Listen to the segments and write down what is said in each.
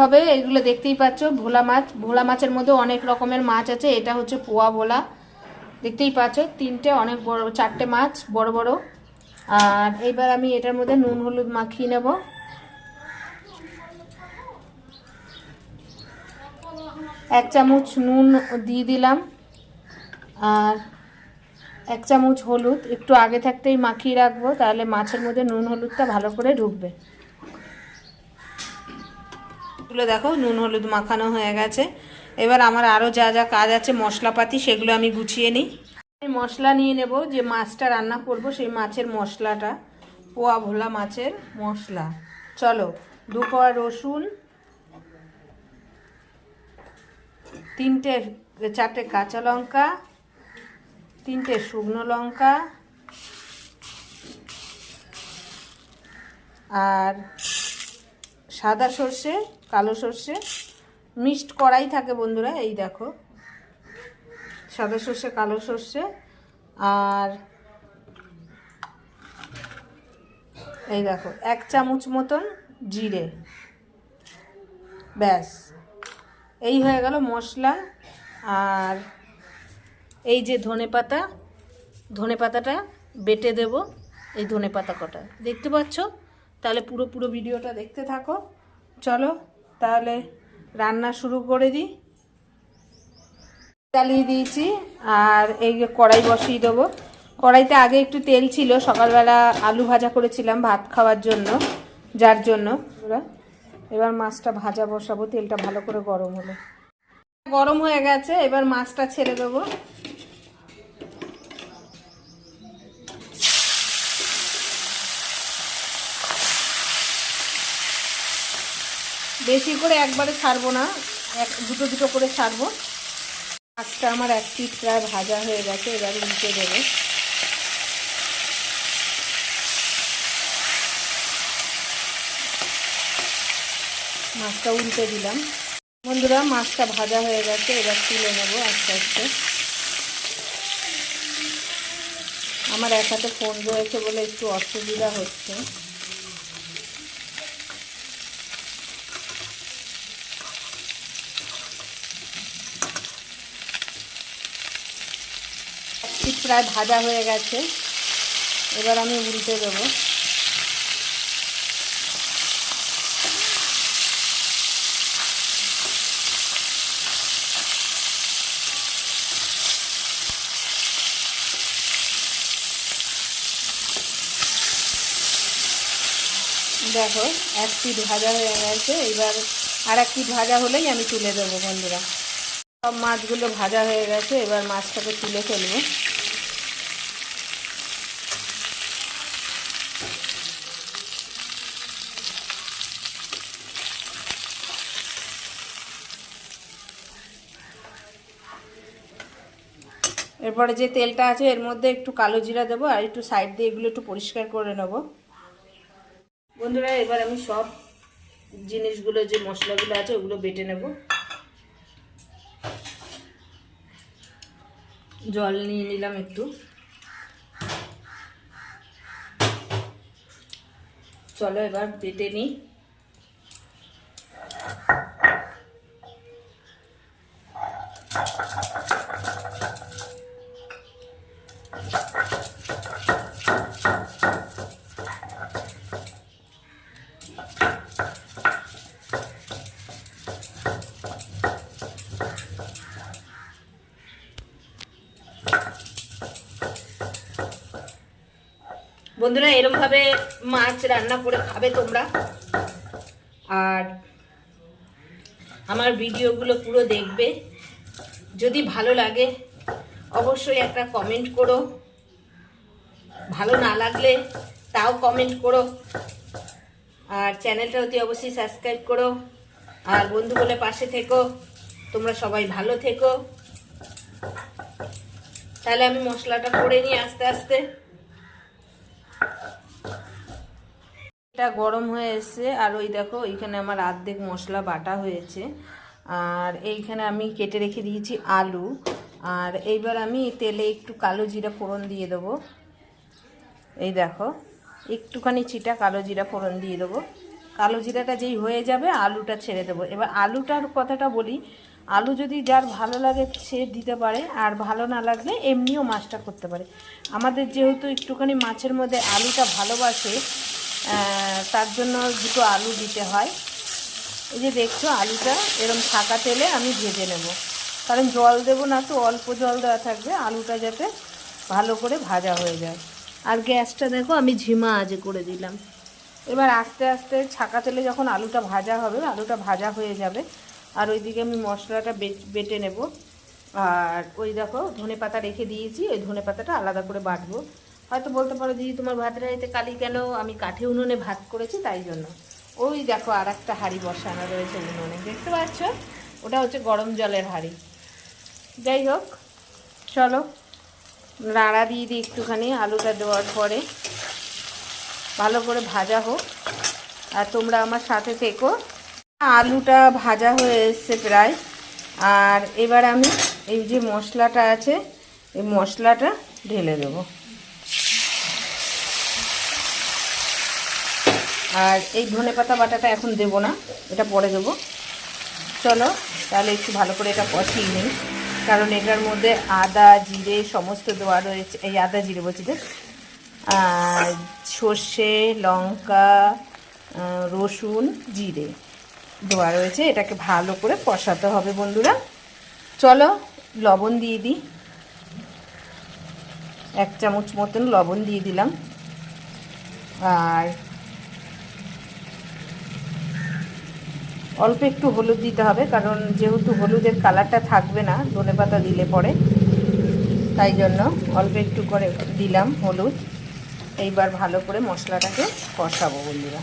হবে, এগুলো দেখতেই পাচ্ছ, ভোলা মাছ। ভোলা মাছের মধ্যে অনেক রকমের মাছ আছে, এটা হচ্ছে পোয়া ভোলা। দেখতেই পাচ্ছ, তিনটে অনেক বড়, চারটে মাছ, বড় বড়। আর এইবার আমি এটার মধ্যে নুন হলুদ মাখিয়ে নেব। এক চামচ নুন দিয়ে দিলাম। আর এক চামচ হলুদ, একটু আগে থাকতেই মাখিয়ে রাখব, তাহলে মাছের মধ্যে নুন হলুদটা ভালো করে ঢুকবে। এগুলো দেখো, নুন, হলুদ মাখানো হয়ে গেছে। এবার আমার আরও যা যা কাজ আছে, মশলাপাতি, সেগুলো আমি গুছিয়ে নিই। আমি মশলা নিয়ে নেব, যে মাছটা রান্না করব, সেই মাছের মশলাটা। পোয়া ভোলা মাছের মশলা। চলো, দু কোয়া রসুন, তিনটে, চারটে কাঁচা লঙ্কা, তিনটে শুকনো লঙ্কা, আর সাদা সর্ষে, কালো সর্ষে, মিক্সড করাই থাকে বন্ধুরা, এই দেখো। সাদা সর্ষে, কালো সর্ষে, আর এই দেখো, এক চামচ মতন জিরে। ব্যাস। এই হয়ে গেল মশলা, আর এই যে ধনে পাতা, ধনে পাতাটা বেটে দেব, এই ধনে পাতা কটা। দেখতে পাচ্ছ? তাহলে পুরো পুরো ভিডিওটা দেখতে থাকো। চলো, তাহলে রান্না শুরু করে দিই। চালিয়ে দিয়েছি, আর এই কড়াই বসিয়ে দেবো। কড়াইতে আগে একটু তেল ছিল, সকালবেলা আলু ভাজা করেছিলাম ভাত খাওয়ার জন্য, যার জন্য। ওরা এবার মাছটা ভাজা বসাবো, তেলটা ভালো করে গরম হলো। গরম হয়ে গেছে, এবার মাছটা ছেড়ে দেবো। বেশি করে একবারে ছাড়বো না, এক, দুটো দুটো করে ছাড়বো। মাছটা আমার এক পিঠ প্রায় ভাজা হয়ে গেছে, এবারে উল্টে দেবো। মাছটা উল্টে দিলাম। বন্ধুরা, মাছটা ভাজা হয়ে গেছে, এবার তুলে নেব আস্তে আস্তে। আমার এক হাতে ফোন রয়েছে বলে একটু অসুবিধা হচ্ছে। পিঠ প্রায় ভাজা হয়ে গেছে। এবার আমি উল্টে দেবো। দেখো, এক পিঠ ভাজা হয়ে গেছে। এবার আর এক পিঠ ভাজা হলেই আমি তুলে দেবো বন্ধুরা। সব মাছগুলো ভাজা হয়ে গেছে। এবার মাছটাকে তুলে ফেলব। এরপরে যে তেলটা আছে, এর মধ্যে একটু কালো জিরা দেবো আর একটু সাইড দিয়ে এগুলো একটু পরিষ্কার করে নেব। বন্ধুরা, এবার আমি সব জিনিসগুলো, যে মশলাগুলো আছে, ওগুলো বেটে নেব। জল নিয়ে নিলাম একটু। চলো এবার বেটে নিই বন্ধুরা, এরমভাবে মাছ রান্না করে খাবে তোমরা। আর আমার ভিডিওগুলো পুরো দেখবে। যদি ভালো লাগে, অবশ্যই একটা কমেন্ট করো। ভালো না লাগলে তাও কমেন্ট করো। আর চ্যানেলটা অতি অবশ্যই সাবস্ক্রাইব করো। আর বন্ধু বলে পাশে থেকো। তোমরা সবাই ভালো থেকো। তাহলে আমি মশলাটা করে নিই আস্তে আস্তে। এটা গরম হয়ে এসছে, আর ওই দেখো এইখানে আমার আর্ধেক মশলা বাটা হয়েছে। আর এইখানে আমি কেটে রেখে দিয়েছি আলু। আর এইবার আমি তেলে একটু কালো জিরা ফোড়ন দিয়ে দেবো। এই দেখো, একটুখানি চিটা কালো জিরা ফোড়ন দিয়ে দেবো। কালো জিরাটা যেই হয়ে যাবে, আলুটা ছেড়ে দেবো। এবার আলুটার কথাটা বলি, আলু যদি যার ভালো লাগে সে দিতে পারে, আর ভালো না লাগলে এমনিও মাছটা করতে পারে। আমাদের যেহেতু একটুখানি মাছের মধ্যে আলুটা ভালোবাসে তার জন্য দুটো আলু দিতে হয়। এই যে দেখছ আলুটা এরকম থাকা তেলে আমি ভেজে নেব। কারণ জল দেবো না তো, অল্প জল দেওয়া থাকবে। আলুটা যাতে ভালো করে ভাজা হয়ে যায়। আর গ্যাসটা দেখো, আমি ঝিমা আজে করে দিলাম। এবার আস্তে আস্তে ছাকা তেলে যখন আলুটা ভাজা হবে, আলুটা ভাজা হয়ে যাবে। আর ওইদিকে আমি মশলাটা বেটে নেব। আর ওই দেখো ধনে পাতা রেখে দিয়েছি, ওই ধনে পাতাটা আলাদা করে বাটবো। হয়তো বলতে পারো, দিদি, তোমার ভাতের হাঁড়িতে কালি কেন? আমি কাঠে উনুনে ভাত করেছি তাই জন্য। ওই দেখো আর একটা হাঁড়ি বসানো রয়েছে উনুনে, দেখতে পাচ্ছ? ওটা হচ্ছে গরম জলের হাঁড়ি। যাই হোক, চলো, নাড়া দিয়ে দিই একটুখানি আলুটা দেওয়ার পরে। ভালো করে ভাজা হোক, আর তোমরা আমার সাথে থেকো। আলুটা ভাজা হয়ে এসছে প্রায়, আর এবার আমি এই যে মশলাটা আছে, এই মশলাটা ঢেলে দেবো। আর এই ধনে পাতা বাটাটা এখন দেবো না, এটা পরে দেবো। চলো, তাহলে একটু ভালো করে এটা কষিয়ে নিই। কারণ এটার মধ্যে আদা, জিরে সমস্ত দেওয়া রয়েছে, এই আদা, জিরে বলছি যে সর্ষে, লঙ্কা রসুন, জিরে দেওয়া রয়েছে। এটাকে ভালো করে কষাতে হবে বন্ধুরা। চলো, লবণ দিয়ে দিই। এক চামচ মতন লবণ দিয়ে দিলাম। আর অল্প একটু হলুদ দিতে হবে, কারণ যেহেতু হলুদের কালারটা থাকবে না, ধনে পাতা দিলে পরে। তাই জন্য অল্প একটু করে দিলাম হলুদ। এইবার ভালো করে মশলাটাকে কষাবো বন্ধুরা।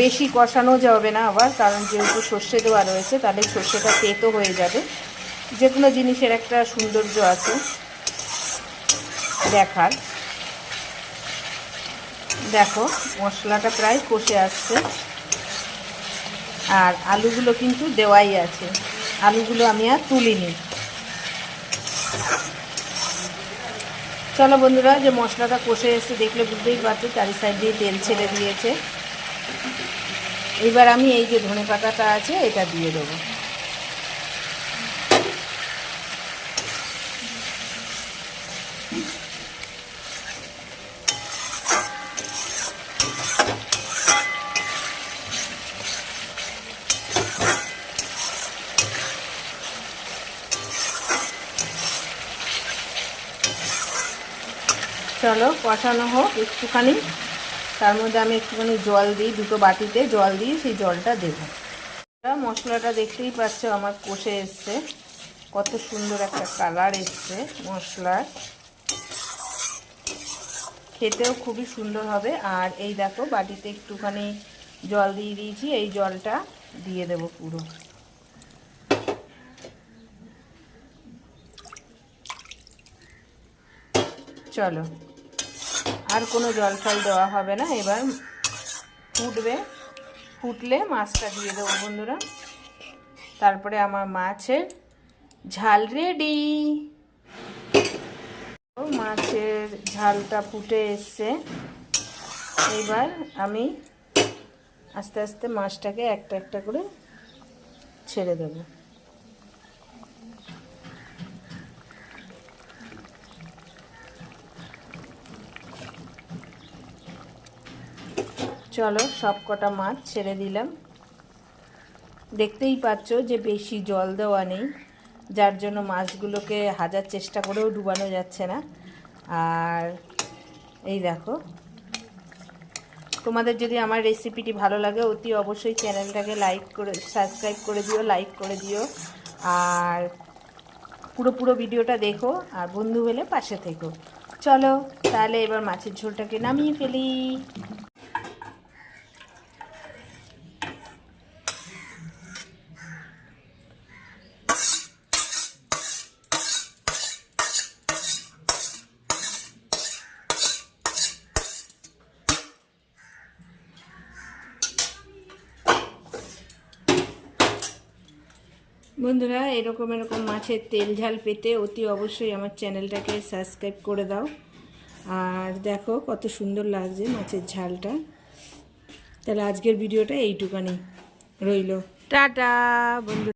বেশি কষানো যাবে না আবার, কারণ যেহেতু সর্ষে দেওয়া রয়েছে, তাহলে সর্ষেটা তেতো হয়ে যাবে। যে কোনো জিনিসের একটা সৌন্দর্য আছে দেখার। দেখো, মশলাটা প্রায় কষে আসছে। আর আলুগুলো কিন্তু দেওয়াই আছে। আলুগুলো আমি আর তুলিনি। চলো বন্ধুরা, যে মশলাটা কষে এসে দেখলে বুঝতেই পারছ, চারি সাইড দিয়ে তেল ছেড়ে দিয়েছে। এবার আমি এই যে ধনে পাতাটা আছে, এটা দিয়ে দেবো। চলো, কষানো হোক একটুখানি। তার মধ্যে আমি একটুখানি জল দিই, দুটো বাটিতে জল দিয়ে সেই জলটা দেবো। মশলাটা দেখতেই পাচ্ছ, আমার কষে এসছে। কত সুন্দর একটা কালার এসছে মশলার। খেতেও খুবই সুন্দর হবে। আর এই দেখো, বাটিতে একটুখানি জল দিয়ে দিয়েছি, এই জলটা দিয়ে দেবো পুরো। চলো। আর কোনো জল ফল দেওয়া হবে না। এবার ফুটবে। ফুটলে মাছটা দিয়ে দেবো বন্ধুরা। তারপরে আমার মাছের ঝাল রেডি। মাছের ঝালটা ফুটে এসছে। এবার আমি আস্তে আস্তে মাছটাকে একটা একটা করে ছেড়ে দেবো। চলো সব কটা মাছ ছেড়ে দিলাম। দেখতেই পাচ্ছ যে বেশি জল দেওয়া নেই, যার জন্য মাছগুলোকে হাজার চেষ্টা করেও ডুবানো যাচ্ছে না। আর এই দেখো, তোমাদের যদি আমার রেসিপিটি ভালো লাগে, অতি অবশ্যই চ্যানেলটাকে লাইক করে সাবস্ক্রাইব করে দিও লাইক করে দিও। আর পুরো পুরো ভিডিওটা দেখো, আর বন্ধু হলে পাশে থেকো। চলো, তাহলে এবার মাছের ঝোলটাকে নামিয়ে ফেলি। বন্ধুরা, এরকম এরকম মাছের তেল ঝাল পেতে অতি অবশ্যই আমার চ্যানেলটাকে সাবস্ক্রাইব করে দাও। আর দেখো, কত সুন্দর লাগছে মাছের ঝালটা। তাহলে আজকের ভিডিওটা এইটুকানি রইল। টাটা, বন্ধু।